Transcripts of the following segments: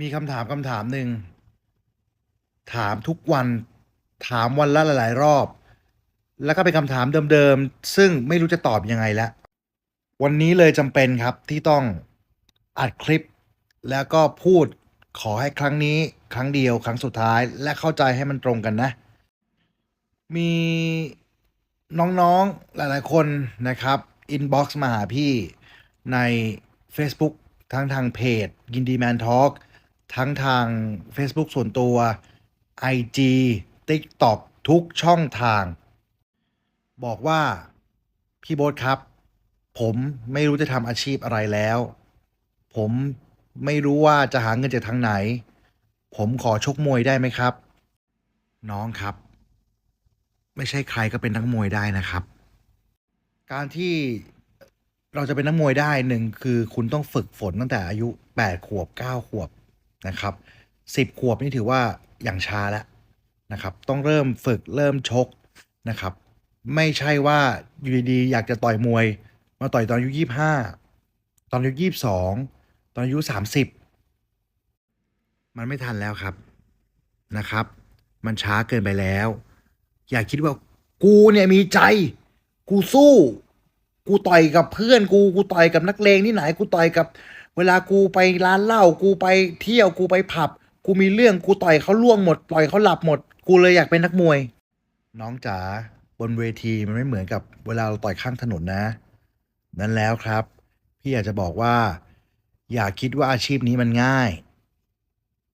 มีคำถามคำถามหนึ่ง ถามทุกวัน ถามวันละหลาย ๆ รอบ แล้วก็เป็นคำถามเดิม ๆ ซึ่งไม่รู้จะตอบยังไงแล้ว วันนี้เลยจำเป็นครับที่ต้องอัดคลิป แล้วก็พูดขอให้ครั้งนี้ ครั้งเดียว ครั้งสุดท้าย และเข้าใจให้มันตรงกันนะ มีน้องๆหลายๆคนนะครับอินบ็อกซ์มาหาพี่ใน Facebook ทั้งทางเพจยินดีแมนทอ l k ทั้งทาง Facebook ส่วนตัว IG TikTok ทุกช่องทาง บอกว่า พี่โบ๊ทครับ ผมไม่รู้จะทำอาชีพอะไรแล้ว ผมไม่รู้ว่าจะหาเงินจากทางไหน ผมขอชกมวยได้ไหมครับ น้องครับ ไม่ใช่ใครก็เป็นนักมวยได้นะครับ การที่เราจะเป็นนักมวยได้หนึ่งคือคุณต้องฝึกฝนตั้งแต่อายุ 8 ขวบ 9 ขวบ นะครับ10ขวบนี่ถือว่าอย่างช้าแล้วนะครับ ต้องเริ่มฝึกเริ่มชกนะครับ ไม่ใช่ว่าอยู่ดีๆอยากจะต่อยมวย มาต่อยตอนอายุ25ตอนอายุ22ตอนอายุ30มันไม่ทันแล้วครับนะครับ มันช้าเกินไปแล้ว อย่าคิดว่ากูเนี่ยมีใจ กูสู้ กูต่อยกับเพื่อนกูกูต่อยกับนักเลงที่ไหนกูต่อยกับ เวลากูไปร้านเหล้ากูไปเที่ยวกูไปผับ กูมีเรื่องกูต่อยเขาล่วงหมดต่อยเขาหลับหมด กูเลยอยากเป็นนักมวย น้องจ๋าบนเวทีมันไม่เหมือนกับเวลาเราต่อยข้างถนนนะ นั้นแล้วครับ พี่อยากจะบอกว่า อย่าคิดว่าอาชีพนี้มันง่าย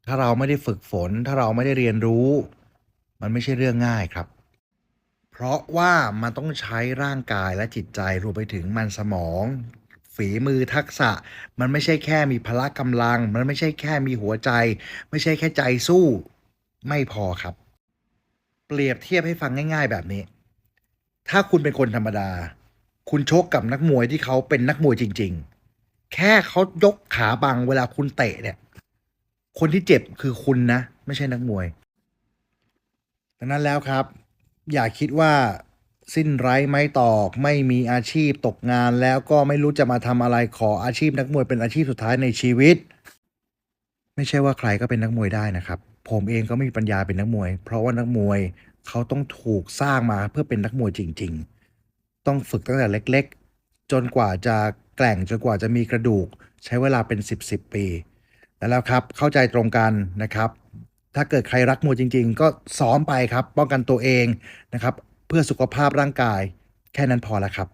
ถ้าเราไม่ได้ฝึกฝน ถ้าเราไม่ได้เรียนรู้ มันไม่ใช่เรื่องง่ายครับ เพราะว่ามันต้องใช้ร่างกายและจิตใจรวมไปถึงมันสมอง ฝีมือทักษะ มันไม่ใช่แค่มีพละกำลัง มันไม่ใช่แค่มีหัวใจ ไม่ใช่แค่ใจสู้ ไม่พอครับ เปรียบเทียบให้ฟังง่าย ๆ แบบนี้ ถ้าคุณเป็นคนธรรมดา คุณชกกับนักมวยที่เขาเป็นนักมวยจริง ๆ แค่เขายกขาบังเวลาคุณเตะเนี่ย คนที่เจ็บคือคุณนะ ไม่ใช่นักมวยดังนั้นแล้วครับ อย่าคิดว่า สิ้นไร้ไม้ตอก ไม่มีอาชีพตกงาน แล้วก็ไม่รู้จะมาทำอะไรขออาชีพนักมวยเป็นอาชีพสุดท้ายในชีวิต ไม่ใช่ว่าใครก็เป็นนักมวยได้นะครับ ผมเองก็ไม่มีปัญญาเป็นนักมวย เพราะว่านักมวยเขาต้องถูกสร้างมาเพื่อเป็นนักมวยจริง ๆ ต้องฝึกตั้งแต่เล็ก ๆ จนกว่าจะแกร่งจนกว่าจะมีกระดูก ใช้เวลาเป็น 10บสปี แล้วครับเข้าใจตรงกันนะครับ ถ้าเกิดใครรักมวยจริง ๆ ก็ซ้อมไปครับ ป้องกันตัวเองนะครับ เพื่อสุขภาพร่างกาย แค่นั้นพอแล้วครับ